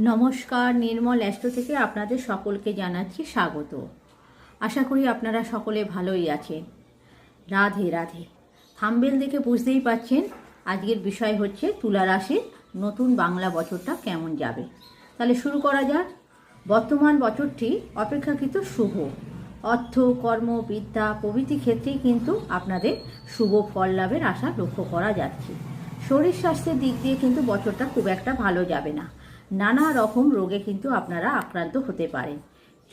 নমস্কার, নির্মল অ্যাস্ট্রো থেকে আপনাদের সকলকে জানাচ্ছি স্বাগত। আশা করি আপনারা সকলে ভালোই আছেন। রাধে রাধে। থাম্বেল দেখে বুঝতেই পাচ্ছেন আজকের বিষয় হচ্ছে তুলা রাশির নতুন বাংলা বছরটা কেমন যাবে। তাহলে শুরু করা যাক। বর্তমান বছরটি অপেক্ষাকৃত শুভ। অর্থ, কর্ম, বিদ্যা, প্রভৃতি ক্ষেত্রেই কিন্তু আপনাদের শুভ ফল লাভের আশা লক্ষ্য করা যাচ্ছে। শরীর স্বাস্থ্যের দিক দিয়ে কিন্তু বছরটা খুব একটা ভালো যাবে না। নানা রকম রোগে কিন্তু আপনারা আক্রান্ত হতে পারেন।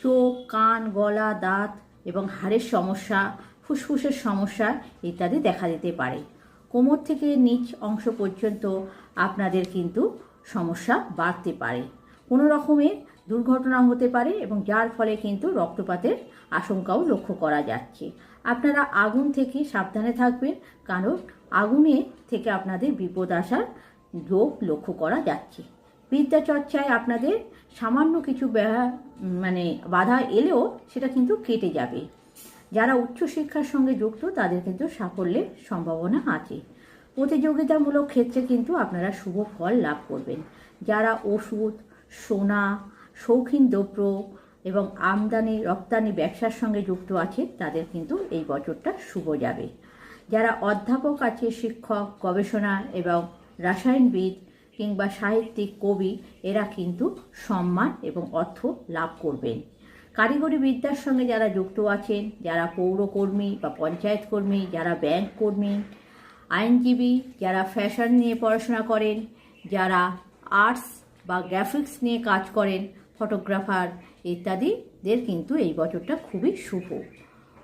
চোখ, কান, গলা, দাঁত এবং হাড়ের সমস্যা, ফুসফুসের সমস্যা ইত্যাদি দেখা দিতে পারে। কোমর থেকে নিচ অংশ পর্যন্ত আপনাদের কিন্তু সমস্যা বাড়তে পারে। কোনো রকমের দুর্ঘটনা হতে পারে এবং যার ফলে কিন্তু রক্তপাতের আশঙ্কাও লক্ষ্য করা যাচ্ছে। আপনারা আগুন থেকে সাবধানে থাকবেন, কারণ আগুনে থেকে আপনাদের বিপদ আসার যোগ লক্ষ্য করা যাচ্ছে। বিদ্যা চর্চায় আপনাদের সামান্য কিছু মানে বাধা এলেও সেটা কিন্তু কেটে যাবে। যারা উচ্চশিক্ষার সঙ্গে যুক্ত, তাদের কিন্তু সাফল্যের সম্ভাবনা আছে। প্রতিযোগিতামূলক ক্ষেত্রে কিন্তু আপনারা শুভ ফল লাভ করবেন। যারা ওষুধ, সোনা, শৌখিন দ্রব্য এবং আমদানি, রপ্তানি ব্যবসার সঙ্গে যুক্ত আছে, তাদের কিন্তু এই বছরটা শুভ যাবে। যারা অধ্যাপক আছে, শিক্ষক, গবেষণা এবং রাসায়নবিদ কিংবা সাহিত্যিক, কবি, এরা কিন্তু সম্মান এবং অর্থ লাভ করবেন। কারিগরি বিদ্যার সঙ্গে যারা যুক্ত আছেন, যারা পৌরকর্মী বা পঞ্চায়েত কর্মী, যারা ব্যাংক কর্মী, আইনজীবী, যারা ফ্যাশন নিয়ে পড়াশোনা করেন, যারা আর্টস বা গ্রাফিক্স নিয়ে কাজ করেন, ফটোগ্রাফার ইত্যাদিদের কিন্তু এই বছরটা খুবই শুভ।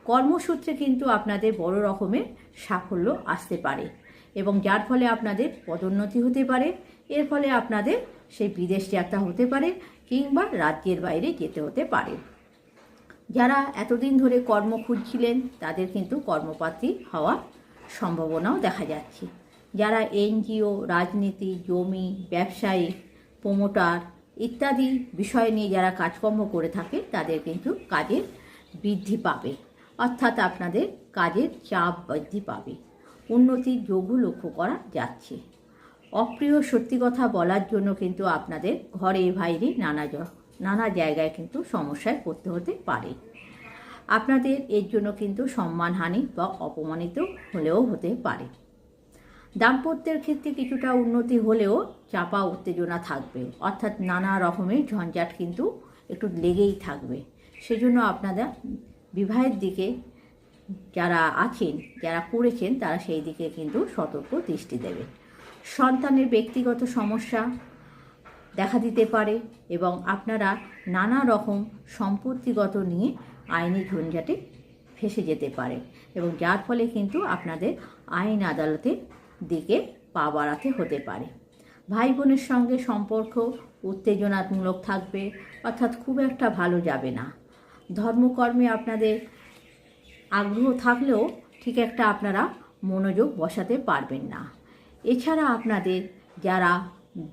কর্মসূত্রে কিন্তু আপনাদের বড় রকমের সাফল্য আসতে পারে। এবং যার ফলে আপনাদের পদোন্নতি হতে পারে, এর ফলে আপনাদের সেই বিদেশ যাত্রা হতে পারে কিংবা রাজ্যের বাইরে যেতে হতে পারে। যারা এতদিন ধরে কর্ম খুঁজছিলেন, তাদের কিন্তু কর্মপ্রার্থী হওয়ার সম্ভাবনাও দেখা যাচ্ছে। যারা এনজিও, রাজনীতি, জমি, ব্যবসায়ী, প্রমোটার ইত্যাদি বিষয় নিয়ে যারা কাজকর্ম করে থাকে, তাদের কিন্তু কাজের বৃদ্ধি পাবে। অর্থাৎ আপনাদের কাজের চাপ বৃদ্ধি পাবে। উন্নতির যোগও লক্ষ্য করা যাচ্ছে। অপ্রিয় সত্যি কথা বলার জন্য কিন্তু আপনাদের ঘরে বাইরে নানা নানা জায়গায় কিন্তু সমস্যায় পড়তে হতে পারে। আপনাদের এর জন্য কিন্তু সম্মানহানি বা অপমানিত হলেও হতে পারে। দাম্পত্যের ক্ষেত্রে কিছুটা উন্নতি হলেও চাপা উত্তেজনা থাকবে। অর্থাৎ নানা রকমের ঝঞ্ঝাট কিন্তু একটু লেগেই থাকবে। সেজন্য আপনারা বিবাহের দিকে যারা আছেন, যারা করেছেন, তারা সেই দিকে কিন্তু সতর্ক দৃষ্টি দেবে। সন্তানের ব্যক্তিগত সমস্যা দেখা দিতে পারে এবং আপনারা নানা রকম সম্পত্তিগত নিয়ে আইনি ঝঞ্ঝাটে ফেসে যেতে পারে এবং যার ফলে কিন্তু আপনাদের আইন আদালতের দিকে পা বাড়াতে হতে পারে। ভাই বোনের সঙ্গে সম্পর্ক উত্তেজনামূলক থাকবে, অর্থাৎ খুব একটা ভালো যাবে না। ধর্মকর্মে আপনাদের আগ্রহ থাকলেও ঠিক একটা আপনারা মনোযোগ বসাতে পারবেন না। এছাড়া আপনাদের যারা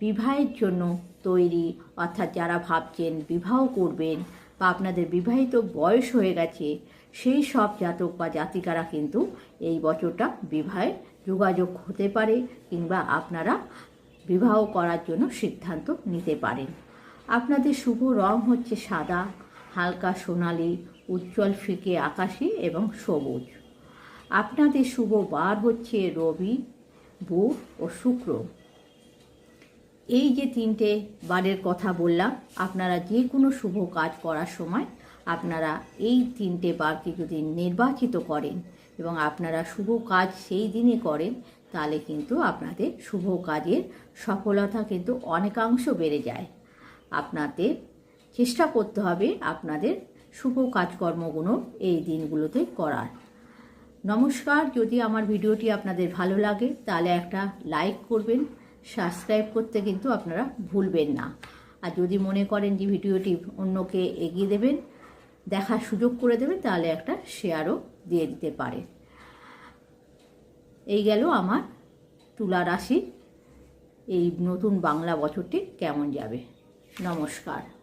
বিবাহের জন্য তৈরি, অর্থাৎ যারা ভাবছেন বিবাহ করবেন বা আপনাদের বিবাহিত বয়স হয়ে গেছে, সেই সব জাতক বা জাতিকারা কিন্তু এই বছরটা বিবাহে যোগাযোগ হতে পারে কিংবা আপনারা বিবাহ করার জন্য সিদ্ধান্ত নিতে পারেন। আপনাদের শুভ রং হচ্ছে সাদা, হালকা সোনালি উজ্জ্বল ফিকে আকাশি এবং সবুজ। আপনাদের শুভ বার হচ্ছে রবি, বুধ ও শুক্র। এই যে তিনটে বারের কথা বললাম, আপনারা যে কোনো শুভ কাজ করার সময় আপনারা এই তিনটে বারকে যদি নির্বাচিত করেন এবং আপনারা শুভ কাজ সেই দিনে করেন, তাহলে কিন্তু আপনাদের শুভ কাজের সফলতা কিন্তু অনেকাংশ বেড়ে যায়। আপনাদের চেষ্টা করতে হবে আপনাদের শুভ কাজকর্মগুলো এই দিনগুলোতে করার। নমস্কার, যদি আমার ভিডিওটি আপনাদের ভালো লাগে, তাহলে একটা লাইক করবেন সাবস্ক্রাইব করতে কিন্তু আপনারা ভুলবেন না। আর যদি মনে করেন যে ভিডিওটি অন্যকে এগিয়ে দেবেন, দেখার সুযোগ করে দেবেন, তাহলে একটা শেয়ারও দিয়ে দিতে পারে এই গেল আমার তুলা রাশি। এই নতুন বাংলা বছরটি কেমন যাবে? নমস্কার।